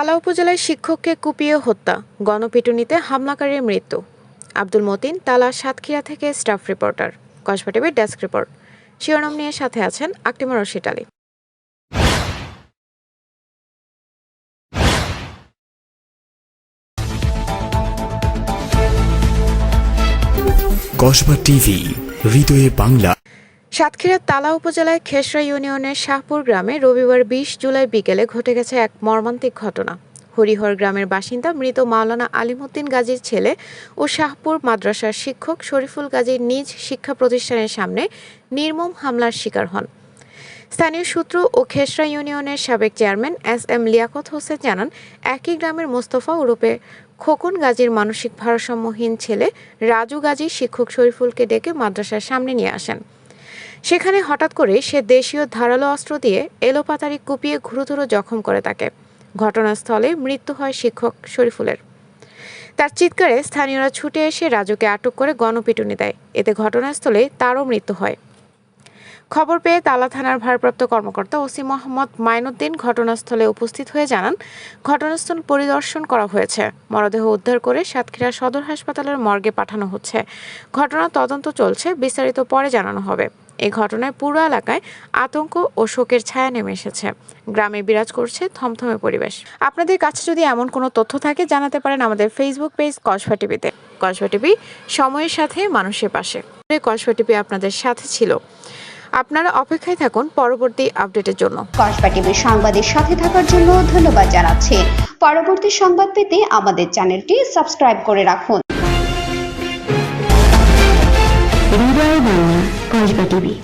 তালা উপজেলায় শিক্ষককে কুপিয়ে হত্যা, গণপিটুনিতে হামলাকারীর মৃত্যু। আব্দুল মতিন, তালা সাতক্ষীরা থেকে স্টাফ রিপোর্টার। কসবা টিভির ডেস্ক রিপোর্ট। শিরোনাম নিয়ে সাথে আছেন আকটিমা রশিদ আলী। কসবা টিভি, হৃদয়ে বাংলা। সাতক্ষীরার তালা উপজেলায় খেসরা ইউনিয়নের শাহপুর গ্রামে রবিবার বিশ জুলাই বিকেলে ঘটে গেছে এক মর্মান্তিক ঘটনা। হরিহর গ্রামের বাসিন্দা মৃত মাওলানা আলিমুদ্দিন গাজীর ছেলে ও শাহপুর মাদ্রাসার শিক্ষক শরীফুল গাজীর নিজ শিক্ষা প্রতিষ্ঠানের সামনে নির্মম হামলার শিকার হন। স্থানীয় সূত্র ও খেসরা ইউনিয়নের সাবেক chairman S M Liaquat Hossain জানান, একই গ্রামের মোস্তফা ওরূপে খোকন গাজীর মানসিক ভারসাম্যহীন ছেলে রাজু গাজী শিক্ষক শরীফুলকে ডেকে মাদ্রাসার সামনে নিয়ে আসেন। সেখানে হঠাৎ করে সে দেশীয় ধারালো অস্ত্র দিয়ে এলোপাতারি কুপিয়ে গুরুতর জখম করে তাকে। ঘটনাস্থলে মৃত্যু হয় শিক্ষক শরীফুলের। তার চিৎকারে স্থানীয়রা ছুটে এসে রাজুকে আটক করে গণপিটুনি দেয়। এতে ঘটনাস্থলে তারও মৃত্যু হয়। খবর পেয়ে তালা থানার ভারপ্রাপ্ত কর্মকর্তা ওসি মোহাম্মদ মাইনুদ্দিন ঘটনাস্থলে উপস্থিত হয়ে জানান, ঘটনাস্থল পরিদর্শন করা হয়েছে। মরদেহ উদ্ধার করে সাতক্ষীরা সদর হাসপাতালের মর্গে পাঠানো হচ্ছে। ঘটনা তদন্ত চলছে, বিস্তারিত পরে জানানো হবে। এই ঘটনায় পুরো এলাকায় আতঙ্ক ও শোকের ছায়া নেমে এসেছে। গ্রামে বিরাজ করছে থমথমে পরিবেশ। আপনাদের কাছে যদি এমন কোনো তথ্য থাকে জানাতে পারেন আমাদের ফেসবুক পেজ কসবা টিভিতে। কসবা টিভি সময়ের সাথে মানুষের পাশে। কসবা টিভি আপনাদের সাথে ছিল। আপনারা অপেক্ষায় থাকুন পরবর্তী আপডেটের জন্য। কসবা টিভির সংবাদের সাথে থাকার জন্য ধন্যবাদ জানাচ্ছি। পরবর্তী সংবাদ পেতে আমাদের চ্যানেলটি সাবস্ক্রাইব করে রাখুন। কসবা টিভি